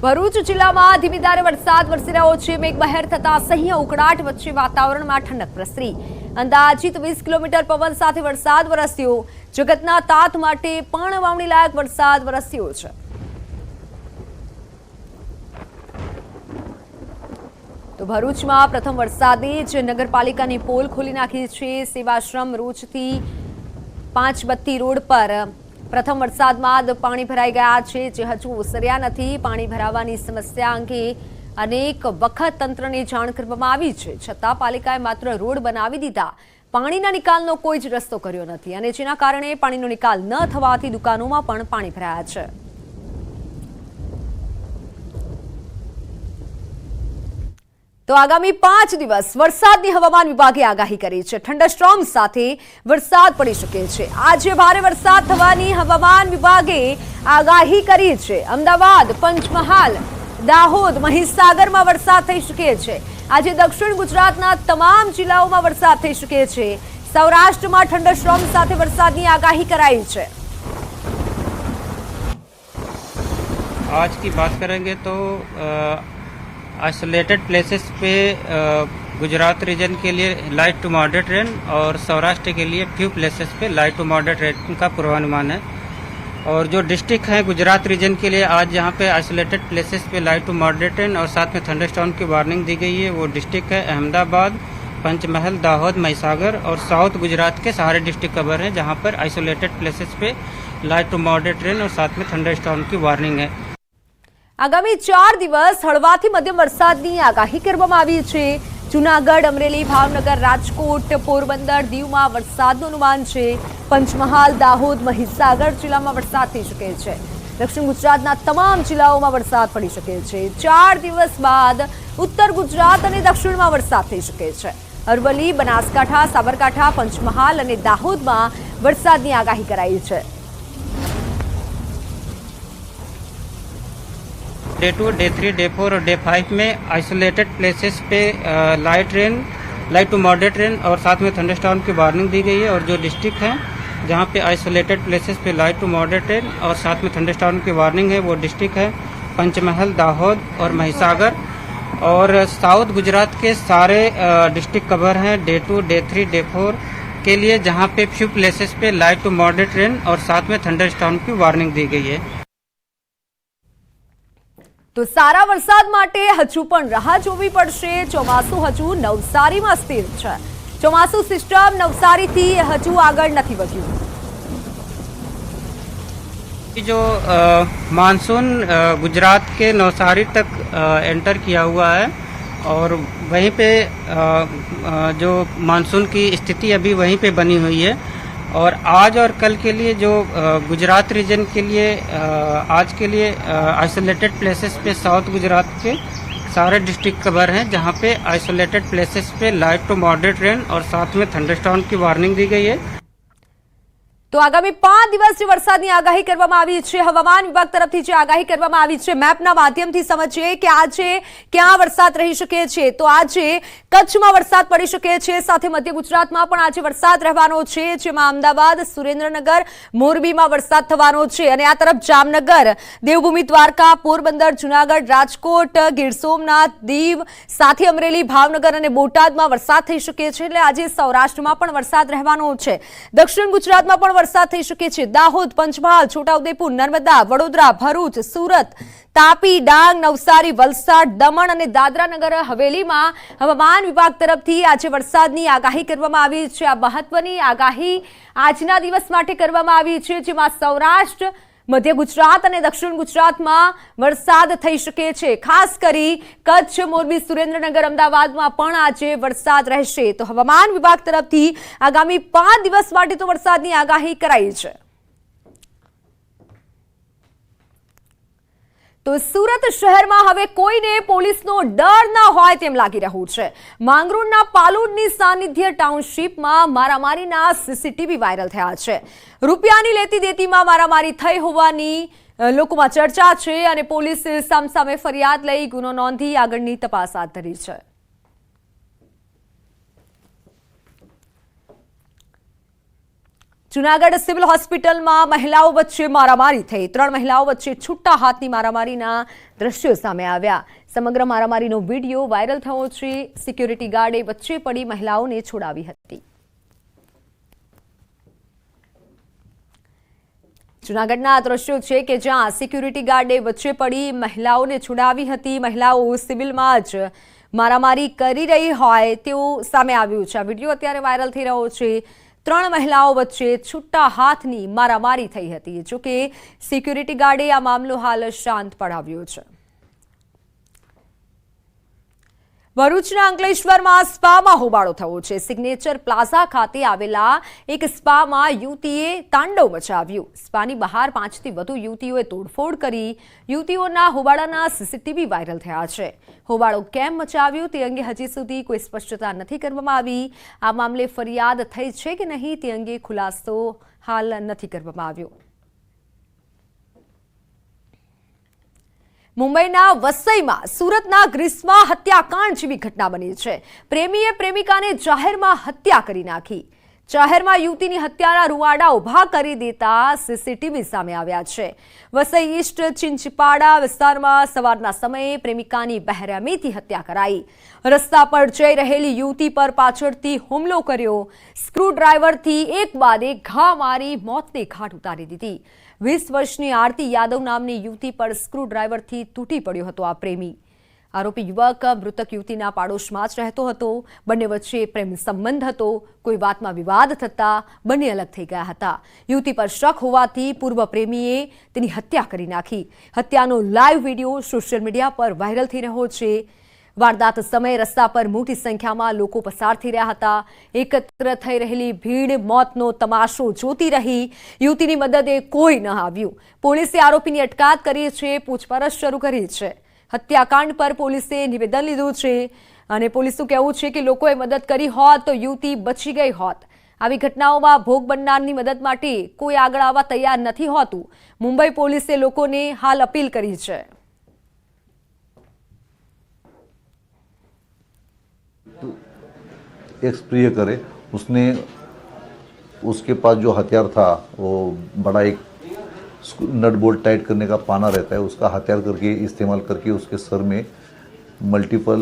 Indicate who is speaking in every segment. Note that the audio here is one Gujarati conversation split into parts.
Speaker 1: ભરૂચ જિલ્લામાં ધીમી ધારે વરસાદ વરસી રહ્યો છે. મેઘમહેર થતા સહ્ય ઉકળાટ વચ્ચે વાતાવરણમાં ઠંડક પ્રસરી. અંદાજિત વીસ કિલોમીટર પવન સાથે વરસાદ વરસ્યો. જગતના તાત માટે પણ વાવણી લાયક વરસાદ વરસ્યો છે. તો ભરૂચમાં પ્રથમ વરસાદે જ નગરપાલિકાની પોલ ખોલી નાખી છે. સેવાશ્રમ રોજથી પાંચ બત્તી રોડ પર પ્રથમ વરસાદ બાદ પાણી ભરાઈ ગયા છે, જે હજુ ઓસર્યા નથી. પાણી ભરાવાની સમસ્યા અંગે અનેક વખત તંત્રને જાણ કરવામાં આવી છે. છતાં પાલિકાએ માત્ર રોડ બનાવી દીધા. પાણીના નિકાલનો કોઈ જ રસ્તો કર્યો નથી અને જેના કારણે પાણીનો નિકાલ ન થવાથી દુકાનોમાં પણ પાણી ભરાયા છે. તો આગામી પાંચ દિવસ વરસાદની હવામાન વિભાગે આગાહી કરી છે થંડરસ્ટ્રોમ સાથે વરસાદ પડી શકે છે આજે ભારે વરસાદ થવાની હવામાન વિભાગે આગાહી કરી છે અમદાવાદ પંચમહાલ દાહોદ મહીસાગરમાં વરસાદ થઈ શકે છે આજે દક્ષિણ ગુજરાતના તમામ જિલ્લાઓમાં વરસાદ થઈ શકે છે સૌરાષ્ટ્રમાં થંડરસ્ટ્રોમ સાથે વરસાદની આગાહી કરાઈ છે
Speaker 2: आज की बात करेंगे तो आइसोलेटेड प्लेसेस पे गुजरात रीजन के लिए लाइट टू मॉडरेट रेन और सौराष्ट्र के लिए फ्यू प्लेसेस पे लाइट टू मॉडरेट रेन का पूर्वानुमान है। और जो डिस्ट्रिक्ट हैं गुजरात रीजन के लिए, आज यहाँ पे आइसोलेटेड प्लेसेस पे लाइट टू मॉडरेट रेन और साथ में थंडरस्टॉर्म की वार्निंग दी गई है। वो डिस्ट्रिक्ट है अहमदाबाद, पंचमहल, दाहोद, महिसागर और साउथ गुजरात के सारे डिस्ट्रिक्ट कवर हैं, जहाँ पर आइसोलेटेड प्लेसेस पे लाइट टू मॉडरेट रेन और साथ में थंडरस्टॉर्म की वार्निंग है।
Speaker 1: આગામી ચાર દિવસ હળવાથી મધ્યમ વરસાદની આગાહી કરવામાં આવી છે. જુનાગઢ, અમરેલી, ભાવનગર, રાજકોટ, પોરબંદર, દીવમાં વરસાદનું અનુમાન છે. પંચમહાલ, દાહોદ, મહીસાગર જિલ્લામાં વરસાદ થઈ શકે છે. દક્ષિણ ગુજરાતના તમામ જિલ્લાઓમાં વરસાદ પડી શકે છે. ચાર દિવસ બાદ ઉત્તર ગુજરાત અને દક્ષિણમાં વરસાદ થઈ શકે છે. અરવલ્લી, બનાસકાંઠા, સાબરકાંઠા, પંચમહાલ અને દાહોદમાં વરસાદની આગાહી કરાઈ છે.
Speaker 2: Day two, day three, day four और डे फाइव में आइसोलेटेड प्लेसेस पे light rain light to moderate rain और साथ में थंडरस्टॉर्म की वार्निंग दी गई है और जो डिस्ट्रिक्ट हैं, जहाँ पे आइसोलेटेड प्लेसेस पे लाइट टू मॉडरेट रेन और साथ में थंडरस्टॉर्म की वार्निंग है, वो डिस्ट्रिक्ट है पंचमहल, दाहोद और महिसागर। और साउथ गुजरात के सारे डिस्ट्रिक्ट कवर हैं, day two, day three, day four के लिए जहाँ पे फ्यू प्लेसेस पे लाइट टू मॉडरेट रेन और साथ में थंडरस्टॉर्म की वार्निंग दी गई है।
Speaker 1: તો સારા વરસાદ માટે હજુ પણ રાહ જોવી પડશે ચોમાસું હજુ નવસારીમાં સ્થિર છે ચોમાસું સિસ્ટમ નવસારીથી હજુ આગળ નથી વધ્યું
Speaker 2: जो अ, मानसून अ, गुजरात के नवसारी तक अ, एंटर किया हुआ है और वहीं पे अ, अ, जो मानसून की स्थिति अभी वहीं पे बनी हुई है और आज और कल के लिए जो गुजरात रीजन के लिए आज के लिए आइसोलेटेड प्लेसेस पे साउथ गुजरात के सारे डिस्ट्रिक्ट कवर हैं, जहाँ पे आइसोलेटेड प्लेसेस पे लाइट टू मॉडरेट रेन और साथ में थंडरस्टॉर्म की वार्निंग दी गई है।
Speaker 1: તો આગામી પાંચ દિવસથી વરસાદની આગાહી કરવામાં આવી છે. હવામાન વિભાગ તરફથી જે આગાહી કરવામાં આવી છે, મેપના માધ્યમથી સમજીએ કે આજે ક્યાં વરસાદ રહી શકે છે. તો આજે કચ્છમાં વરસાદ પડી શકે છે, સાથે મધ્ય ગુજરાતમાં પણ આજે વરસાદ રહેવાનો છે. જેમાં અમદાવાદ, સુરેન્દ્રનગર, મોરબીમાં વરસાદ થવાનો છે. અને આ તરફ જામનગર, દેવભૂમિ, દ્વારકા, પોરબંદર, જુનાગઢ, રાજકોટ, ગીર સોમનાથ, દીવ, સાથે અમરેલી, ભાવનગર અને બોટાદમાં વરસાદ થઈ શકે છે. એટલે આજે સૌરાષ્ટ્રમાં પણ વરસાદ રહેવાનો છે. દક્ષિણ ગુજરાતમાં પણ વરસાદ થઈ શકે છે. દાહોદ, પંચમહાલ, છોટાઉદેપુર, નર્મદા, વડોદરા, ભરૂચ, સુરત, તાપી, ડાંગ, નવસારી, વલસાડ, દમણ અને દાદરા નગર હવેલીમાં હવામાન વિભાગ તરફથી આજે વરસાદની આગાહી કરવામાં આવી છે. આ મહત્વની આગાહી આજના દિવસ માટે કરવામાં આવી છે, જેમાં સૌરાષ્ટ્ર મધ્ય ગુજરાત અને દક્ષિણ ગુજરાતમાં વરસાદ થઈ શકે છે. ખાસ કરી કચ્છ, મોરબી, સુરેન્દ્રનગર, અમદાવાદમાં પણ આજે વરસાદ રહેશે. તો હવામાન વિભાગ તરફથી આગામી પાંચ દિવસ માટે તો વરસાદની આગાહી કરાઈ છે. તો સુરત શહેરમાં હવે કોઈને પોલીસનો ડર ના હોય તેમ લાગી રહ્યું છે. માંગરોળના પાલુડની સાનિધ્ય ટાઉનશીપમાં મારામારીના સીસીટીવી વાયરલ થયા છે. રૂપિયાની લેતી દેતીમાં મારામારી થઈ હોવાની લોકોમાં ચર્ચા છે અને પોલીસે સામસામે ફરિયાદ લઈ ગુનો નોંધી આગળની તપાસ હાથ ધરી છે. જુનાગઢ સિવિલ હોસ્પિટલમાં મહિલાઓ વચ્ચે મારામારી થઈ. ત્રણ મહિલાઓ વચ્ચે છૂટા હાથની મારામારીના દ્રશ્યો સામે આવ્યા. સમગ્ર મારામારીનો વીડિયો વાયરલ થયો છે. સિક્યુરિટી ગાર્ડે વચ્ચે પડી મહિલાઓને છોડાવી હતી. જુનાગઢના દ્રશ્યો છે કે જ્યાં સિક્યુરિટી ગાર્ડે વચ્ચે પડી મહિલાઓને છોડાવી હતી. મહિલાઓ સિવિલમાં જ મારામારી કરી રહી હોય તેવું સામે આવ્યું છે. આ વીડિયો અત્યારે વાયરલ થઈ રહ્યો છે. ત્રણ મહિલાઓ વચ્ચે છૂટા હાથની મારામારી થઈ હતી. જોકે સિક્યુરિટી ગાર્ડે આ મામલો હાલ શાંત પડાવ્યો છે. ભરૂચના અંકલેશ્વરમાં સ્પામાં હોબાળો થયો છે. સિગ્નેચર પ્લાઝા ખાતે આવેલા એક સ્પામાં યુવતીએ તાંડવ મચાવ્યું. સ્પાની બહાર પાંચથી વધુ યુવતીઓએ તોડફોડ કરી યુવતીઓના હોબાળાના સીસીટીવી વાયરલ થયા છે. હોબાળો કેમ મચાવ્યો તે અંગે હજી સુધી કોઈ સ્પષ્ટતા નથી કરવામાં આવી. આ મામલે ફરિયાદ થઈ છે કે નહીં તે અંગે ખુલાસો હાલ નથી કરવામાં આવ્યો. મુંબઈના વસઈમાં સુરતના ગ્રીસમાં હત્યાકાંડ જેવી ઘટના બની છે. પ્રેમીએ પ્રેમિકાને જાહેરમાં હત્યા કરી નાખી. જાહેરમાં યુવતીની હત્યાના રૂવાડા ઊભા કરી દેતા સીસીટીવી સામે આવ્યા છે. વસઈ ઈસ્ટ ચિંચપાડા વિસ્તારમાં સવારના સમયે પ્રેમિકાની બહેરમીથી હત્યા કરાઈ. રસ્તા પર જઈ રહેલી યુવતી પર પાછળથી હુમલો કર્યો. સ્ક્રૂડ્રાઈવરથી એક બાદ એક ઘા મારી મોતને ઘાટ ઉતારી દીધી. વીસ વર્ષની આરતી યાદવ નામની યુવતી પર સ્ક્રૂ ડ્રાઈવરથી તૂટી પડ્યો હતો આ પ્રેમી. આરોપી યુવક મૃતક યુવતીના પાડોશમાં જ રહેતો હતો. બંને વચ્ચે પ્રેમ સંબંધ હતો. કોઈ વાતમાં વિવાદ થતા બંને અલગ થઈ ગયા હતા. યુવતી પર શક હોવાથી પૂર્વ પ્રેમીએ તેની હત્યા કરી નાખી. હત્યાનો લાઈવ વીડિયો સોશિયલ મીડિયા પર વાયરલ થઈ રહ્યો છે. વારદાત સમયે રસ્તા પર મોટી સંખ્યામાં લોકો પસાર થઈ રહ્યા હતા. એકત્ર થઈ રહેલી ભીડ, મોતનો તમાશો જોતી રહી. યુવતીની મદદે કોઈ ન આવ્યું. પોલીસે આરોપીની અટકાત કરી છે, પૂછપરછ શરૂ કરી છે. હત્યાકાંડ પર પોલીસે નિવેદન લીધું છે અને પોલીસનું કહેવું છે કે લોકોએ મદદ કરી હોત તો યુવતી બચી ગઈ હોત. આવી ઘટનાઓમાં ભોગ બનનારની મદદ માટે કોઈ આગળ આવવા તૈયાર નથી હોતું. મુંબઈ પોલીસે લોકોને હાલ અપીલ કરી છે.
Speaker 3: एक्स प्रिय करे उसने उसके पास जो हथियार था वो बड़ा एक नट बोल्ट टाइट करने का पाना रहता है उसका हथियार करके इस्तेमाल करके उसके सर में मल्टीपल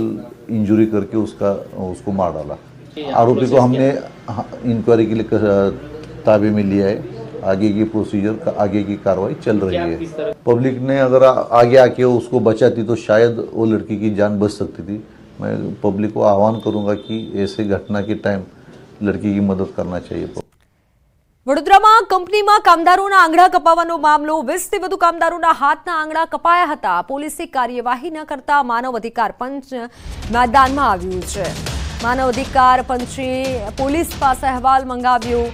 Speaker 3: इंजरी करके उसका उसको मार डाला। आरोपी को हमने इंक्वायरी के लिए ताबे में लिया है। आगे की प्रोसीजर आगे की कार्रवाई चल रही है। पब्लिक ने अगर आगे आके उसको बचाती तो शायद वो लड़की की जान बच सकती थी। मैं पब्लिक को आह्वान करूंगा कि ऐसे घटना के टाइम लड़की की मदद करना चाहिए
Speaker 1: વડોદરામાં કંપનીમાં કામદારોના આંગળા કપાવવાનો મામલો વીસથી વધુ કામદારોના હાથના આંગળા કપાયા હતા પોલીસે કાર્યવાહી ન કરતા માનવ અધિકાર પંચ મેદાનમાં આવ્યું છે માનવ અધિકાર પંચે પોલીસ પાસે અહેવાલ મંગાવ્યો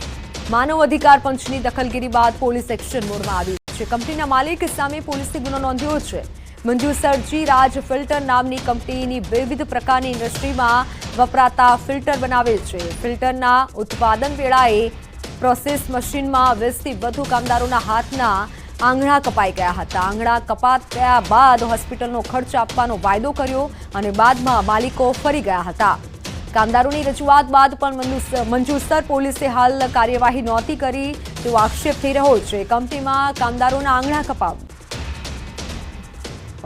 Speaker 1: માનવ અધિકાર પંચની દખલગીરી બાદ પોલીસ એક્શન મોડમાં આવી છે કંપનીના માલિક સામે પોલીસે ગુનો નોંધ્યો છે મંજુ સરજી રાજ ફિલ્ટર નામની કંપનીની વિવિધ પ્રકારની ઇન્ડસ્ટ્રીમાં વપરાતા ફિલ્ટર બનાવે છે. ફિલ્ટરના ઉત્પાદન વેળાએ પ્રોસેસ મશીનમાં વીસથી વધુ કામદારોના હાથના આંગણા કપાઈ ગયા હતા. આંગળા ગયા બાદ હોસ્પિટલનો ખર્ચ આપવાનો વાયદો કર્યો અને બાદમાં માલિકો ફરી ગયા હતા. કામદારોની રજૂઆત બાદ પણ મંજુ- મંજુસર પોલીસે હાલ કાર્યવાહી નહોતી કરી તેવો આક્ષેપ થઈ રહ્યો છે. કંપનીમાં કામદારોના આંગણા કપાવ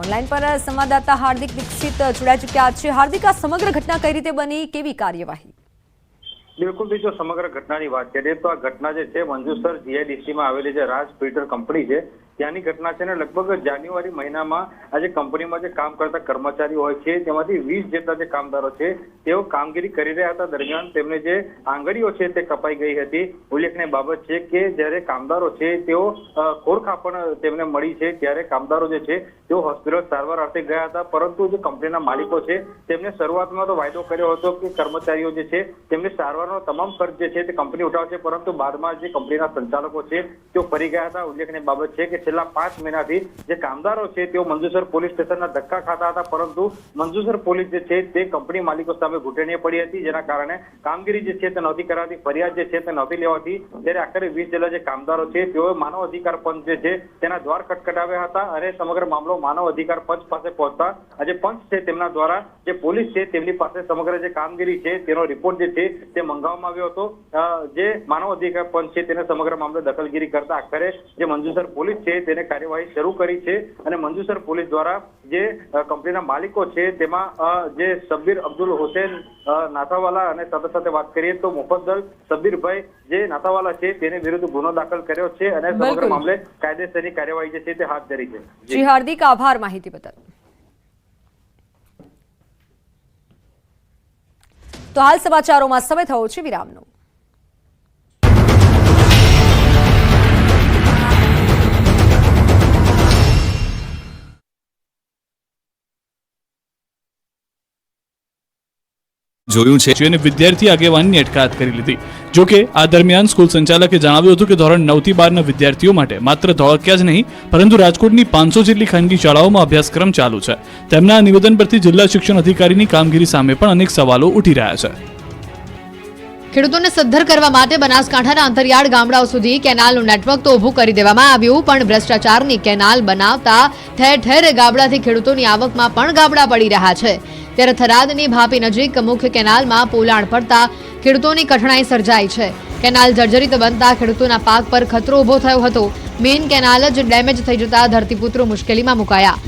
Speaker 1: ઓનલાઈન પર સંવાદદાતા હાર્દિક દીક્ષિત જોડાઈ ચૂક્યા છે. હાર્દિક, આ સમગ્ર ઘટના કઈ રીતે બની? કેવી કાર્યવાહી?
Speaker 4: બિલકુલ જો સમગ્ર ઘટનાની વાત કરીએ તો આ ઘટના જે છે, મંજુસર જીઆઈડીસીમાં આવેલી જે રાજ ફિલ્ટર કંપની છે, ત્યાંની ઘટના છે ને લગભગ જાન્યુઆરી મહિનામાં આ કંપનીમાં જે કામ કરતા કર્મચારીઓ હોય છે, તેમાંથી વીસ જેટલા જે કામદારો છે, તેઓ કામગીરી કરી રહ્યા હતા. દરમિયાન તેમને જે આંગળીઓ છે તે કપાઈ ગઈ હતી. ઉલ્લેખનીય બાબત છે કે જ્યારે કામદારો છે, તેઓ ખોરખા પણ તેમને મળી છે. ત્યારે કામદારો જે છે તેઓ હોસ્પિટલ સારવાર અર્થે ગયા હતા, પરંતુ જે કંપનીના માલિકો છે, તેમને શરૂઆતમાં તો વાયદો કર્યો હતો કે કર્મચારીઓ જે છે, તેમને સારવારનો તમામ ખર્ચ જે છે તે કંપની ઉઠાવશે, પરંતુ બાદમાં જે કંપનીના સંચાલકો છે, તેઓ ફરી ગયા હતા. ઉલ્લેખનીય બાબત છે કે છેલ્લા પાંચ મહિનાથી જે કામદારો છે, તેઓ મંજુસર પોલીસ સ્ટેશનના ધક્કા ખાતા હતા, પરંતુ મંજુસર પોલીસ જે છે, તે કંપની માલિકો સામે ઘૂંટણીએ પડી હતી, જેના કારણે કામગીરી જે છે તે નહોતી કરાતી ફરિયાદ જે છે તે નહોતી લેવાતી. ત્યારે આખરે વીસ જેટલા જે કામદારો છે, તેઓએ માનવ અધિકાર પંચ જે છે, તેના દ્વાર ખટખટાવ્યા હતા અને સમગ્ર મામલો માનવ અધિકાર પંચ પાસે પહોંચતા આજે પંચ છે તેમના દ્વારા. જે પોલીસ છે તેમની પાસે સમગ્ર જે કામગીરી છે તેનો રિપોર્ટ જે છે તે મંગાવવામાં આવ્યો હતો. જે માનવ અધિકાર પંચ છે તેને સમગ્ર મામલે દખલગીરી કરતા આખરે જે મંજુસર પોલીસ છે તેને કાર્યવાહી શરૂ કરી છે અને મંજુસર પોલીસ દ્વારા જે કંપનીના માલિકો છે તેમાં જે સબ્બીર અબ્દુલ હુસેન નાથાવાલા અને સાથે સાથે વાત કરીએ તો મુફદ્દલ સબીરભાઈ જે નાથાવાલા છે તેની વિરુદ્ધ ગુનો દાખલ કર્યો છે અને સમગ્ર મામલે કાયદેસરની કાર્યવાહી જે છે તે હાથ ધરી છે. જી.
Speaker 1: જી આભાર માહિતી બદલ. તો હાલ સમાચારોમાં સમય થયો છે વિરામનો.
Speaker 5: જોયું છે. જેને વિદ્યાર્થી આગેવાનની અટકાયત કરી લીધી. જો કે આ દરમિયાન સ્કૂલ સંચાલકે જણાવ્યું હતું કે ધોરણ નવથી બારના વિદ્યાર્થીઓ માટે માત્ર ધોળકિયા જ નહીં, પરંતુ રાજકોટની પાંચસો જેટલી ખાનગી શાળાઓમાં અભ્યાસક્રમ ચાલુ છે. તેમના નિવેદન પરથી જિલ્લા શિક્ષણ અધિકારીની કામગીરી સામે પણ અનેક સવાલો ઉઠી રહ્યા છે.
Speaker 6: ખેડૂતોને સદ્ધર કરવા માટે બનાસકાંઠાના અંતરિયાળ ગામડાઓ સુધી કેનાલનું નેટવર્ક તો ઊભું કરી દેવામાં આવ્યું, પણ ભ્રષ્ટાચારની કેનાલ બનાવતા ઠેર ઠેર ગાબડાથી ખેડૂતોની આવકમાં પણ ગાબડા પડી રહ્યા છે. ત્યારે થરાદની ભાપી નજીક મુખ્ય કેનાલમાં પોલાણ પડતા ખેડૂતોની કઠણાઈ સર્જાઈ છે. કેનાલ જર્જરિત બનતા ખેડૂતોના પાક પર ખતરો ઊભો થયો હતો. મેઇન કેનાલ જ ડેમેજ થઈ જતા ધરતીપુત્રો મુશ્કેલીમાં મુકાયા.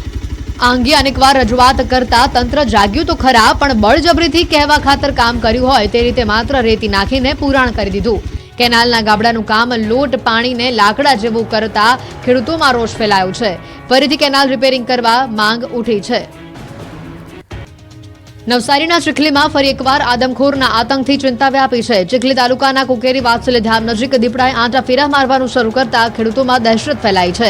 Speaker 6: અંગે અનેકવાર રજૂઆત કરતા તંત્ર જાગ્યું તો ખરા, પણ બળજબરીથી કહેવા ખાતર કામ કર્યું હોય તે રીતે માત્ર રેતી નાખીને પુરાણ કરી દીધું. કેનાલના ગાબડાનું કામ લોટ, પાણીને લાકડા જેવું કરતા ખેડૂતોમાં રોષ ફેલાયો છે. ફરીથી કેનાલ રિપેરિંગ કરવા માંગ ઉઠી છે. નવસારીના ચીખલીમાં ફરી એકવાર આદમખોરના આતંકથી ચિંતા વ્યાપી છે. ચીખલી તાલુકાના કુકેરી વાત્સલ્ય ધામ નજીક દીપડાએ આંટા ફેરા મારવાનું શરૂ કરતા ખેડૂતોમાં દહેશત ફેલાઈ છે.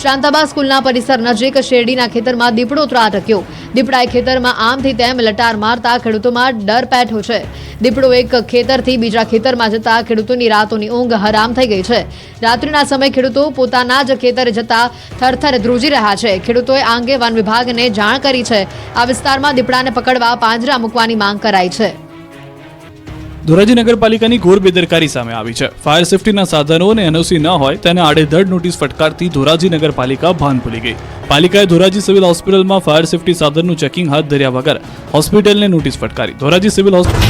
Speaker 6: શાંતાબા સ્કૂલના પરિસર નજીક શેરડીના ખેતરમાં દીપડો ત્રાટક્યો. દીપડાએ ખેતરમાં આમથી તેમ લટાર મારતા ખેડૂતોમાં ડર પેઠો છે. દીપડો એક ખેતરથી બીજા ખેતરમાં જતા ખેડૂતોની રાતોની ઊંઘ હરામ થઈ ગઈ છે. રાત્રિના સમયે ખેડૂતો પોતાના જ ખેતરે જતા થરથર ધ્રુજી રહ્યા છે. ખેડૂતોએ આ અંગે વન વિભાગને જાણ કરી છે. આ વિસ્તારમાં દીપડાને પકડવા પાંજરા મૂકવાની માંગ કરાઈ છે.
Speaker 5: ધોરાજી નગરપાલિકાની ઘોર બેદરકારી સામે આવી છે. ફાયર સેફટીના સાધનો અને એનઓસી ન હોય તેને આડેધડ નોટિસ ફટકારતી ધોરાજી નગરપાલિકા ભાન ભૂલી ગઈ. પાલિકાએ ધોરાજી સિવિલ હોસ્પિટલમાં ફાયર સેફટી સાધનનું ચેકિંગ હાથ ધર્યા વગર હોસ્પિટલને નોટિસ ફટકારી. Dhoraji civil hospital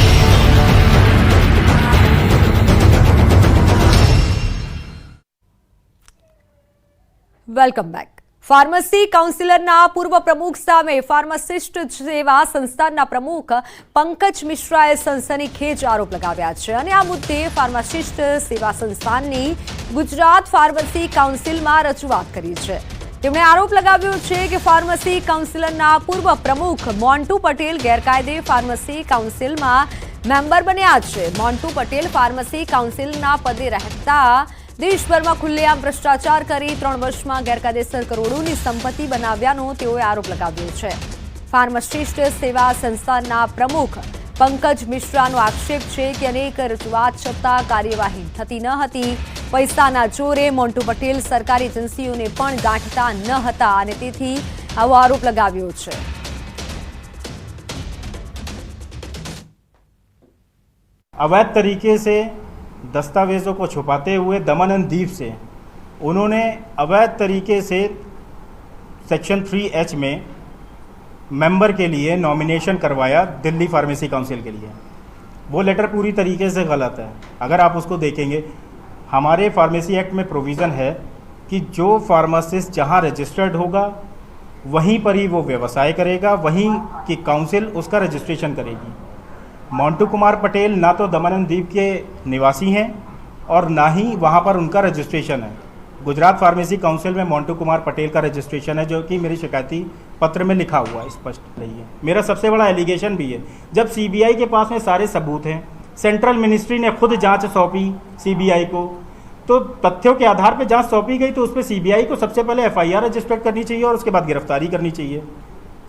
Speaker 1: welcome back pharmacy કાઉન્સિલરના પૂર્વ પ્રમુખ સામે ફાર્માસિસ્ટ સેવા સંસ્થાના પ્રમુખ પંકજ મિશ્રાએ સનસનીખેજ આરોપ લગાવ્યા છે. અને આ મુદ્દે ફાર્માસિસ્ટ સેવા સંસ્થાનની ગુજરાત ફાર્મસી કાઉન્સિલમાં રજૂઆત કરી છે. તેમણે આરોપ લગાવ્યો છે કે ફાર્મસી કાઉન્સિલરના પૂર્વ પ્રમુખ મોન્ટુ પટેલ ગેરકાયદે ફાર્મસી કાઉન્સિલમાં મેમ્બર બન્યા છે. મોન્ટુ પટેલ ફાર્મસી કાઉન્સિલના પદે રહેતા દેશભરમાં ખુલ્લેઆમ ભ્રષ્ટાચાર કરી ત્રણ વર્ષમાં ગેરકાયદેસર કરોડોની સંપત્તિ બનાવ્યાનો તેઓએ આરોપ લગાવ્યો છે. ફાર્માસિસ્ટ, સેવા સંસ્થાના પ્રમુખ પંકજ મિશ્રાનો આક્ષેપ છે કે અનેક રજૂઆત છતાં કાર્યવાહી થતી ન હતી. પૈસાના ચોરે મોન્ટુ પટેલ સરકારી એજન્સીઓને પણ ગાંઠતા ન હતા અને તેથી આવો આરોપ લગાવ્યો છે.
Speaker 7: અવૈધ તરીકે સે दस्तावेज़ों को छुपाते हुए दमन द्वीप से। उन्होंने अवैध तरीके से सेक्शन थ्री एच में मेंबर के लिए नॉमिनेशन करवाया दिल्ली फार्मेसी काउंसिल के लिए। वो लेटर पूरी तरीके से गलत है। अगर आप उसको देखेंगे, हमारे फार्मेसी एक्ट में प्रोविज़न है कि जो फार्मासिस्ट जहाँ रजिस्टर्ड होगा, वहीं पर ही वो व्यवसाय करेगा, वहीं की काउंसिल उसका रजिस्ट्रेशन करेगी। मोंटू कुमार पटेल ना तो दमन द्वीप के निवासी हैं और ना ही वहाँ पर उनका रजिस्ट्रेशन है। गुजरात फार्मेसी काउंसिल में मोंटू कुमार पटेल का रजिस्ट्रेशन है, जो कि मेरी शिकायती पत्र में लिखा हुआ है, स्पष्ट नहीं है। मेरा सबसे बड़ा एलिगेशन भी है, जब सीबीआई के पास में सारे सबूत हैं सेंट्रल मिनिस्ट्री ने खुद जाँच सौंपी सीबीआई को तो तथ्यों के आधार पर जाँच सौंपी गई तो उस पर सीबीआई को सबसे पहले एफआईआर रजिस्टर करनी चाहिए और उसके बाद गिरफ्तारी करनी चाहिए।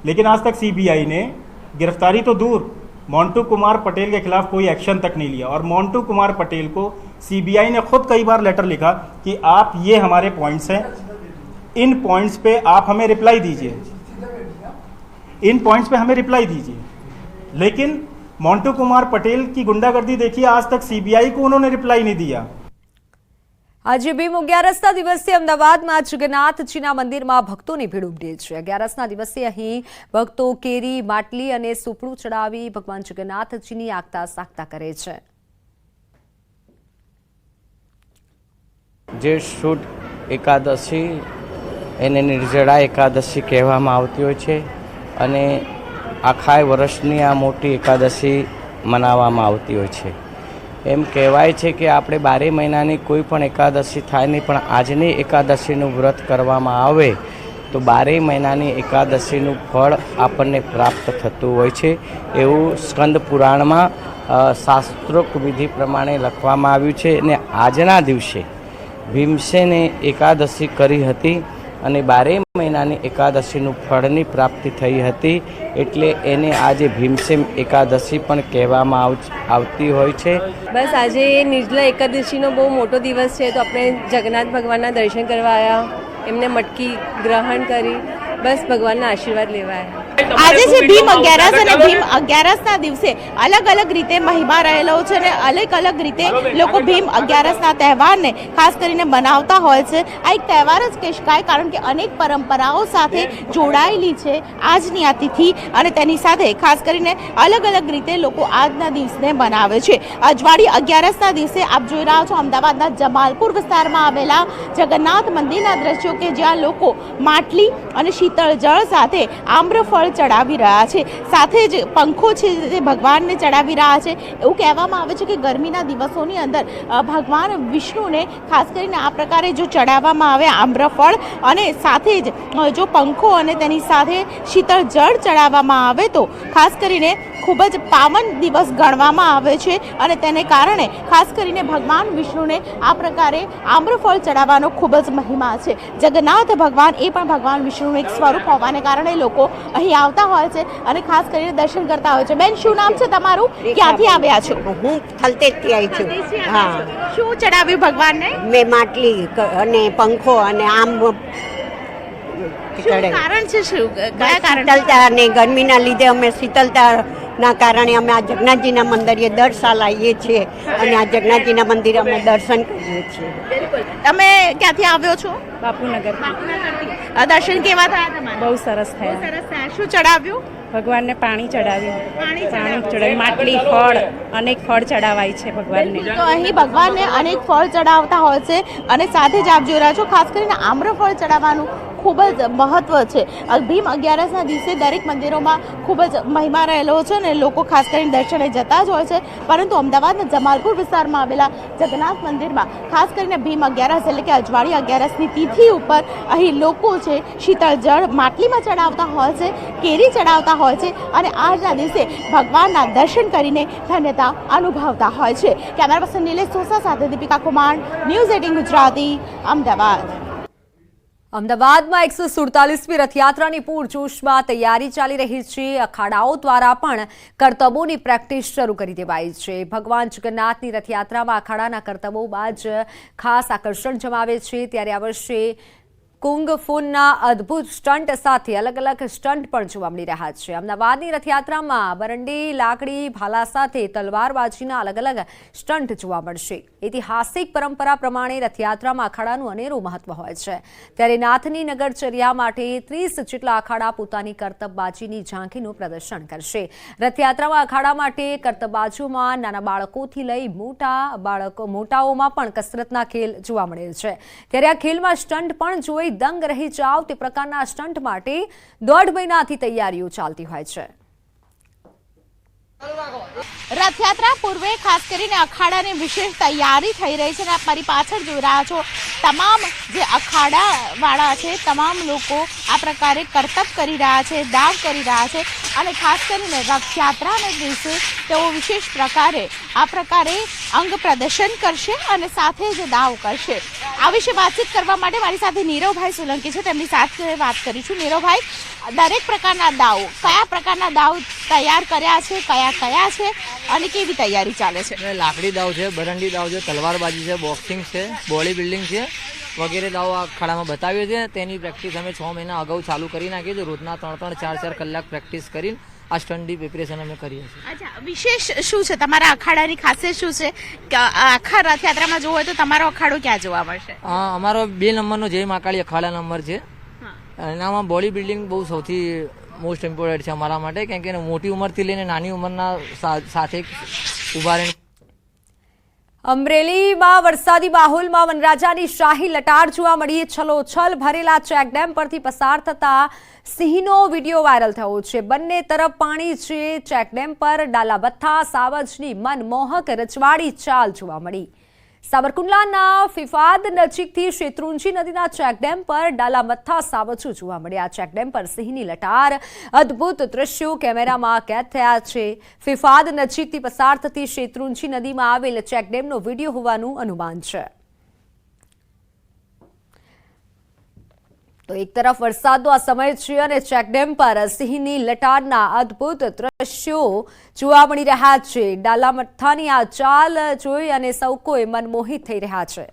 Speaker 7: लेकिन आज तक सीबीआई ने गिरफ्तारी तो दूर मोंटू कुमार पटेल के खिलाफ कोई एक्शन तक नहीं लिया। और मोंटू कुमार पटेल को सीबीआई ने खुद कई बार लेटर लिखा कि आप ये हमारे पॉइंट्स हैं। इन पॉइंट्स पे आप हमें रिप्लाई दीजिए। इन पॉइंट्स पे हमें रिप्लाई दीजिए। लेकिन मोंटू कुमार पटेल की गुंडागर्दी देखिए, आज तक सीबीआई को उन्होंने रिप्लाई नहीं दिया।
Speaker 1: આજે ભીમ અગિયારસના દિવસે અમદાવાદમાં જગન્નાથજીના મંદિરમાં ભક્તોની ભીડ ઉમટી છે. અગિયારસના દિવસે અહીં ભક્તો કેરી, માટલી અને સુપડું ચડાવી ભગવાન જગન્નાથજીની આગતા સાકતા કરે છે.
Speaker 8: જે શુદ્ધ એકાદશી એને નિર્જળા એકાદશી કહેવામાં આવતી હોય છે અને આખા વર્ષની આ મોટી એકાદશી મનાવવામાં આવતી હોય છે. એમ કહેવાય છે કે આપણે બારે મહિનાની કોઈ પણ એકાદશી થાય નહીં, પણ આજની એકાદશીનું વ્રત કરવામાં આવે, તો બારે મહિનાની એકાદશીનું ફળ આપણને પ્રાપ્ત થતું હોય છે. એવું સ્કંદ પુરાણમાં શાસ્ત્રોક વિધિ પ્રમાણે લખવામાં આવ્યું છે. અને આજના દિવસે ભીમસેને એકાદશી કરી હતી. અને બારે મહિનાની એકાદશીનું ફળની પ્રાપ્તિ થઈ હતી એટલે એને આજે ભીમસેમ એકાદશી પણ કહેવામાં આવ- આવતી હોય છે.
Speaker 9: બસ આજે નિર્જલા એકાદશીનો બહુ મોટો દિવસ છે તો આપણે જગન્નાથ ભગવાનના દર્શન કરવા આવ્યા, એમને મટકી ગ્રહણ કરી, બસ ભગવાનના આશીર્વાદ લેવા આવ્યા.
Speaker 10: આજે છે ભીમ અગિયારસ અને ભીમ અગિયારસના દિવસે અલગ અલગ રીતે મહિમા રહેલો છે અને અલગ અલગ રીતે લોકો ભીમ અગિયારસના તહેવારને ખાસ કરીને બનાવતા હોય છે. આ એક તહેવાર જ કહી શકાય કારણ કે અનેક પરંપરાઓ સાથે જોડાયેલી છે આજની આ તિથિ અને તેની સાથે ખાસ કરીને અલગ અલગ રીતે લોકો આજના દિવસને બનાવે છે. અજવાળી અગિયારસના દિવસે આપ જોઈ રહ્યા છો અમદાવાદના જમાલપુર વિસ્તારમાં આવેલા જગન્નાથ મંદિરના દ્રશ્યો કે જ્યાં લોકો માટલી અને શીતળ જળ સાથે આમ્રફળ ચડાવી રહ્યા છે. સાથે જ પંખો છે તે ભગવાનને ચડાવી રહ્યા છે. એવું કહેવામાં આવે છે કે ગરમીના દિવસોની અંદર ભગવાન વિષ્ણુને ખાસ કરીને આ પ્રકારે જો ચડાવવામાં આવે આમ્રફળ અને સાથે જ જો પંખો અને તેની સાથે શીતળ જળ ચડાવવામાં આવે તો ખાસ કરીને ખૂબ જ પાવન દિવસ ગણવામાં આવે છે અને તેને કારણે ખાસ કરીને ભગવાન વિષ્ણુને આ પ્રકારે આમ્રફળ ચડાવવાનો ખૂબ જ મહિમા છે. જગન્નાથ ભગવાન એ પણ ભગવાન વિષ્ણુનું એક સ્વરૂપ હોવાને કારણે લોકો અહીં આવતા હોય છે અને ખાસ કરીને દર્શન કરતા હોય છે. બેન શું નામ છે તમારું? ક્યાંથી આવ્યા છો?
Speaker 11: હું થલતેજથી આવી છું. હા.
Speaker 10: શું ચડાવ્યું ભગવાનને?
Speaker 11: મેં માટલી અને પંખો અને આમ
Speaker 10: શું કારણ છે શું? કયા કારણ?
Speaker 11: શીતળતા અને ગરમીના લીધે અમે શીતળતાના કારણે અમે આ જગન્નાથજીના મંદિરે દર સાલ આવીએ છીએ અને આ જગન્નાથજીના મંદિરે અમે દર્શન કરીએ છીએ.
Speaker 10: તમે ક્યાંથી આવ્યો છો?
Speaker 9: બાપુનગર.
Speaker 10: આ દર્શન કેવા થયા તમારા?
Speaker 9: બહુ સરસ
Speaker 10: બહુ સરસ થયા. શું ચડાવ્યું?
Speaker 9: ભગવાનને પાણી ચડાવ્યું.
Speaker 10: પાણી
Speaker 9: પાણી ચડાવ્યું. માટલી ફળ અનેક ફળ ચડાવાય છે ભગવાનને.
Speaker 10: તો અહીં ભગવાનને અનેક ફળ ચડાવતા હોય છે અને સાથે જ આપ જોઈ રહ્યા છો ખાસ કરીને આમ્રફળ ચડાવવાનું. ખૂબ જ મહત્વ છે. ભીમ અગિયારસના દિવસે દરેક મંદિરોમાં ખૂબ જ મહિમા રહેલો છે અને લોકો ખાસ કરીને દર્શને જતા જ હોય છે. પરંતુ અમદાવાદના જમાલપુર વિસ્તારમાં આવેલા જગન્નાથ મંદિરમાં ખાસ કરીને ભીમ અગિયારસ એટલે કે અજવાળી અગિયારસની તિથિ ઉપર અહીં લોકો છે શીતળ જળ માટલીમાં ચડાવતા હોય છે, કેરી ચડાવતા હોય છે અને આજના દિવસે ભગવાનના દર્શન કરીને ધન્યતા અનુભવતા હોય છે. કેમેરા પર્સન નિલેશ સોસા સાથે દીપિકા કુમાર, ન્યૂઝ એટીન ગુજરાતી, અમદાવાદ.
Speaker 1: અમદાવાદમાં એકસો સુડતાલીસમી રથયાત્રાની પૂરજોશમાં તૈયારી ચાલી રહી છે. અખાડાઓ દ્વારા પણ કરતબોની પ્રેક્ટિસ શરૂ કરી દેવાઈ છે. ભગવાન જગન્નાથની રથયાત્રામાં અખાડાના કરતબોમાં જ ખાસ આકર્ષણ જમાવે છે. ત્યારે આ વર્ષે કુંગ ફૂનના અદ્ભુત સ્ટન્ટ સાથે અલગ અલગ સ્ટન્ટ પણ જોવા મળી રહ્યા છે. અમદાવાદની રથયાત્રામાં બરંડી, લાકડી, ભાલા સાથે તલવારબાજીના અલગ અલગ સ્ટન્ટ જોવા મળશે. ઐતિહાસિક પરંપરા પ્રમાણે રથયાત્રામાં અખાડાનું અનેરું મહત્વ હોય છે. ત્યારે નાથની નગરચર્યા માટે ત્રીસ જેટલા અખાડા પોતાની કરતબબાજીની ઝાંખીનું પ્રદર્શન કરશે. રથયાત્રામાં અખાડા માટે કરતબબાજોમાં નાના બાળકોથી લઈ મોટા બાળકો, મોટાઓમાં પણ કસરતના ખેલ જોવા મળે છે. ત્યારે આ ખેલમાં સ્ટન્ટ પણ જોઈ દંગ રહી જાવ તે પ્રકારના સ્ટન્ટ માટે દોઢ મહિનાથી તૈયારીઓ ચાલતી હોય છે.
Speaker 10: રથયાત્રા પૂર્વે ખાસ કરીને અખાડાની વિશેષ તૈયારી થઈ રહી છે અને મારી પાછળ જોઈ રહ્યા છો, તમામ જે અખાડા વાળા છે, તમામ લોકો આ પ્રકારે કરતબ કરી રહ્યા છે દાવ કરી રહ્યા છે અને ખાસ કરીને રથયાત્રાને દિવસે તેઓ વિશેષ પ્રકારે આ પ્રકારે અંગ પ્રદર્શન કરશે અને સાથે જ દાવ કરશે. આ વિશે વાતચીત કરવા માટે મારી સાથે નીરવભાઈ સોલંકી છે. તેમની સાથે વાત કરીશું. નીરવભાઈ, દરેક પ્રકારના દાવ, કયા પ્રકારના દાવ તૈયાર કર્યા છે, કયા કયા છે અને કેવી તૈયારી ચાલે છે?
Speaker 12: લાકડી દાવ છે બરંડી દાવ છે તલવારબાજી છે બોક્સિંગ છે બોડી બિલ્ડિંગ છે
Speaker 10: વગેરે દાવ આ અખાડામાં બતાવ્યો છે તેની પ્રેક્ટિસ અમે છ મહિના અગાઉ ચાલુ કરી નાખી છે. રોજના ત્રણ ત્રણ ચાર ચાર કલાક પ્રેક્ટિસ કરીને આ સ્ટન્ટની પ્રિપેરેશન અમે કરીએ છીએ.
Speaker 13: અચ્છા વિશેષ શું છે? તમારા અખાડાની ખાસિયત શું છે? કે આ આખા રથયાત્રામાં જોવો હોય તો તમારો અખાડો ક્યાં જોવા મળશે?
Speaker 10: અમારો બે નંબરનો જય મહાકાળી અખાડા નંબર છે. એનામાં બોડી બિલ્ડિંગ બહુ સૌથી મોસ્ટ ઇમ્પોર્ટન્ટ છે અમારા માટે, કેમ કે મોટી ઉંમરથી લઈને નાની ઉંમરના સાથે ઊભા રહીને
Speaker 1: અમરેલીમાં વરસાદી માહોલમાં વનરાજાની શાહી લટાર જોવા મળી છલોછલ ભરેલા ચેકડેમ પરથી પસાર થતા સિંહનો વીડિયો વાયરલ થયો છે. બંને તરફ પાણી છે. ચેકડેમ પર ડાલાબથ્થા સાવજની મનમોહક રજવાડી ચાલ જોવા મળી. સાબરકુંડલાના ફિફાદ નજીકથી શેત્રુંજી નદીના ચેકડેમ પર ડાલામથ્થા સાવચું જોવા મળ્યા. ચેકડેમ પર સિંહની લટાર. અદ્ભુત દ્રશ્યો કેમેરામાં કેદ થયા છે. ફિફાદ નજીકથી પસાર થતી શેત્રુંજી નદીમાં આવેલ ચેકડેમનો વીડિયો હોવાનું અનુમાન છે. તો એક તરફ વરસાદનો આ સમય છે અને ચેકડેમ પર સિંહની લટારના અદ્ભુત દ્રશ્યો જોવા મળી રહ્યા છે. ડાલામઠ્ઠાની આ ચાલ જોઈ અને સૌ કોઈ મનમોહિત થઈ રહ્યા છે.